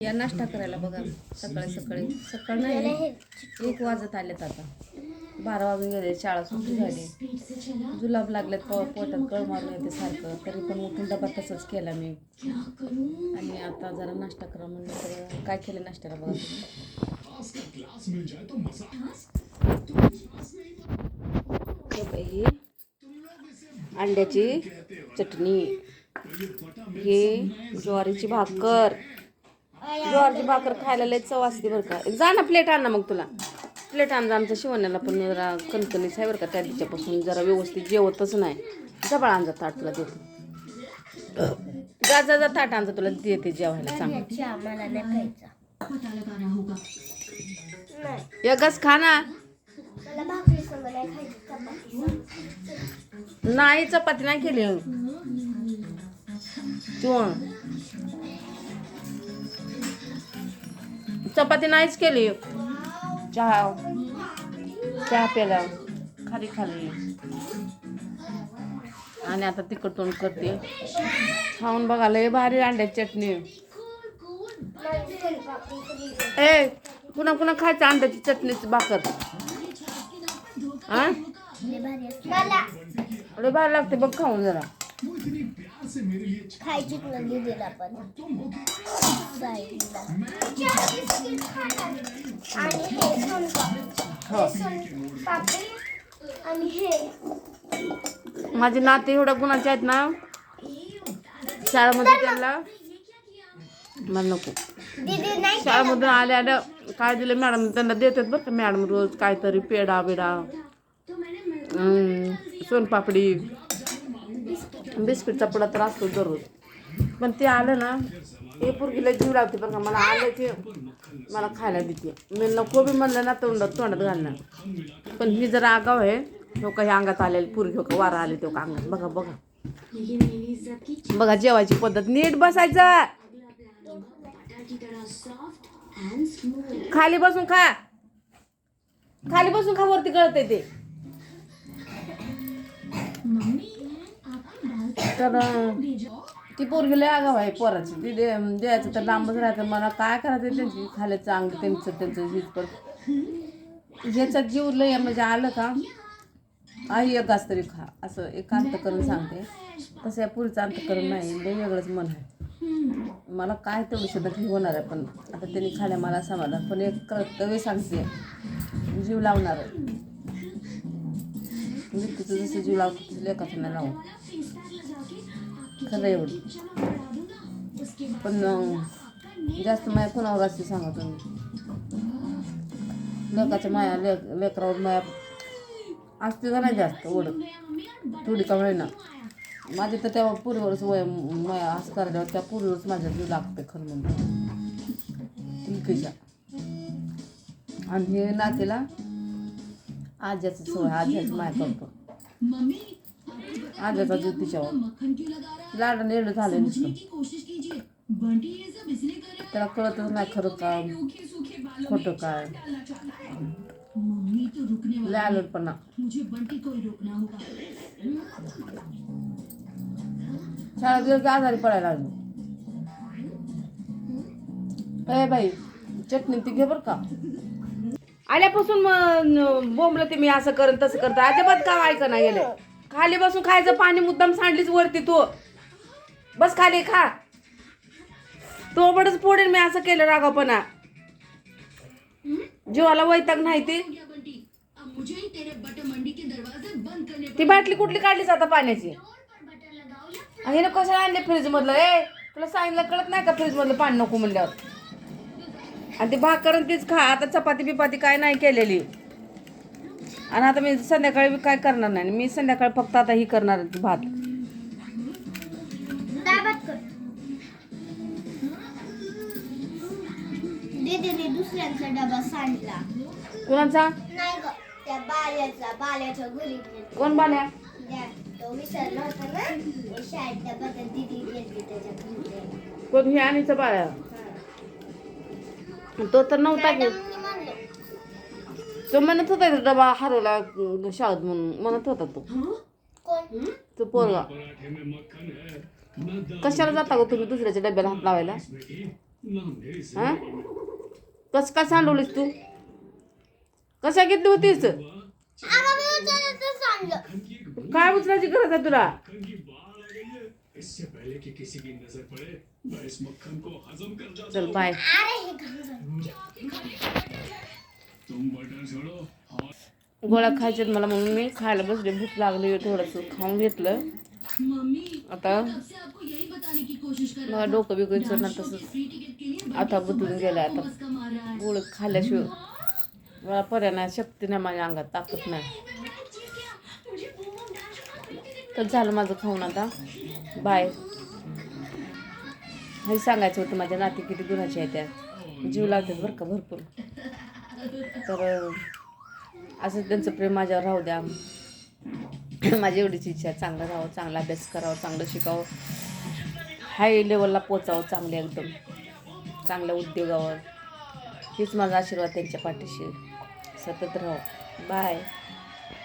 या नाश्ता करायला बघा सकाळी सकाळी. सकाळ नाही एक वाजत आलेत आता. बारा वाजून गेले शाळा सुट्टी झाली. जुलाब लागलेत प पोटात कळ मारून येते सारखं. तरी पण उठून डबा तसंच केला मी. आणि आता जरा नाश्ता करा म्हणलं तर काय केलं नाश्त्याला बघा हे ही अंड्याची चटणी. हे ज्वारीची भाकर. ज्वारीची भाकर खायला लय चव असते बरं का. जा ना प्लेट आण ना मग तुला. प्लेट आण जा आमच्या शिवण्याला पण जरा कणकणीच आहे बरं का त्या तिच्यापासून जरा व्यवस्थित जेवतच नाही. जबळ आणजा ताट तुला देते. जा जा जा ताट आणजा तुला देते जेवायला चांगलं. एकच खा ना. नाही चपाती नाही केली. तू चपाती नाहीच केली. चहा चहा प्याला खाली खाली. आणि आता तिखट तोंड करते. खाऊन बघा लय भारी अंड्याची चटणी. ए पुन्हा पुन्हा खायचं अंड्याची चटणीची भाकर? हा लय भारी लागते बघ खाऊन जरा. खायची तुला दिलेला पण साईडला आणि हे सोनपापडी हो सोनपापडी आणि हे. माझे नाते एवढ्या गुणाचे आहेत ना शाळेमध्ये त्यांना मला नको. दीदी नाही शाळेमधून आल्या आल्या काय दिलं मॅडम? त्यांना देतात बरं का मॅडम रोज काहीतरी पेढा बिडा सोनपापडी. बिस्किटचा पुडा तर असतो दररोज. पण ते आलं ना हे पुरगीला जीव लावते बरं का. मला आलं की मला खायला देते. मी नको बी म्हणलं ना तोंडात तोंडात घालणार पण ही जरा आगाव आहे. हो का ह्या अंगात आलेले पुरगी हो का वारा आले तो का अंगात. बघा बघा. बघा जेवायची पद्धत. नीट बसायचं. खाली बसून खा. खाली बसून खा वरती गळते ते. तर ती पोरगी लय आगाव आहे पोराची. ती दे द्यायचं तर लांबच राहतं. मला काय करायचं त्यांची? खाल्याचं अंग त्यांचं त्यांचं हीच पण. ज्याच्यात जीव लय म्हणजे आलं का आई एक घास तरी खा. असं एक अंतकरण सांगते. तसं या पुरीचं अंतकरण नाही. लय वेगळंच मन आहे. मला काय तेवढी सुद्धा होणार आहे पण आता त्यांनी खाल्या मला समाधान. पण एक कर्तव्य सांगते. जीव लावणार आहे. तुझं जसं जीव लावतो तसं लेखाचं नाही लावू. खरं एवढं. पण जास्त माया कुणावर असते सांगा तुम्ही? लेकाच्या माया लेक लेकरावर माया असते का नाही जास्त ओढत थोडी का ना माझे तर तेव्हा पूर्वीवरच वय माया असं करायला त्या पूर्वच माझ्या जीव लागते खरं म्हणून इकडच्या आणि हे नातीला आज्याचं सवय आज्याचं माया करतो. आज्याचा जीव तिच्यावर. लाडं नेडं झालं त्याला कळतच नाही खरं काय. खोटं काय. लय आलटपणा. शाळा दिवस आजारी पडायला लागलो. ए बाई चटणी ती घे बरं का. आल्यापासून मग बोंबलं ते मी असं करत तसं करत. अजिबात काम ऐका नाही गेले. खाली बसून खायचं पाणी मुद्दाम सांडलीच वरती तू. बस खाली खा. तो बडच फोडेल मी असं केलं रागापणा जीवाला वैताग नाही ती. ती बाटली कुठली काढलीच आता पाण्याची? हे ना कशाला आणले फ्रीज मधलं ए तुला सांगितलं कळत नाही का फ्रीज मधलं पाणी नको म्हणल्यावर? आणि ती भाकर तीच खा. आता चपाती बिपाती काय नाही केलेली. आणि आता मी संध्याकाळी काय करणार नाही. मी संध्याकाळी फक्त आता ही करणार भात. दुसऱ्यांचा डबा सांडला. कोणाचा? नाही ग त्या बाल्याचा बाल्याच्या घरी गेली. कोण बाल्या? तो विसरला होता ना ते शाळेत डबा तर दीदी गेली त्याच्या घरी. कोण ही आणीचा बाळ्या तो तर नव्हता तो म्हणत होता की डबा हरवला शाळेत म्हणून म्हणत होता तो कोण तो पोरगा कशाला जाता गो तुम्ही दुसऱ्याच्या डब्याला हात लावायला हा कस का सांडवलीस तू कसा घेतली होतीस काय उचलायची गरज आहे तुला चल बाय गोळा खायचे खायच्यात मला म्हणून मी खायला बसले. भूक लागली. थोडंसं खाऊन घेतलं. आता मला डोकं बिकं विचारणार तसंच. आता बदलून गेलं आता. गोळ खाल्ल्याशिवाय मला पर्याय शक्ती नाही माझ्या अंगात. ताकद नाही. तर झालं माझं खाऊन आता. बाय. हे सांगायचं होतं माझ्या नाती किती गुणाची आहे त्या. जीव लागतात बरं का भरपूर. तर असं त्यांचं प्रेम माझ्यावर राहू द्या. माझी एवढीच इच्छा आहे चांगलं राहावं चांगला अभ्यास करावं चांगलं शिकावं. हाय लेवलला पोचावं चांगलं एकदम. चांगल्या उद्योगावर. हीच माझा आशीर्वाद त्यांच्या पाठीशी. सतत राहू बाय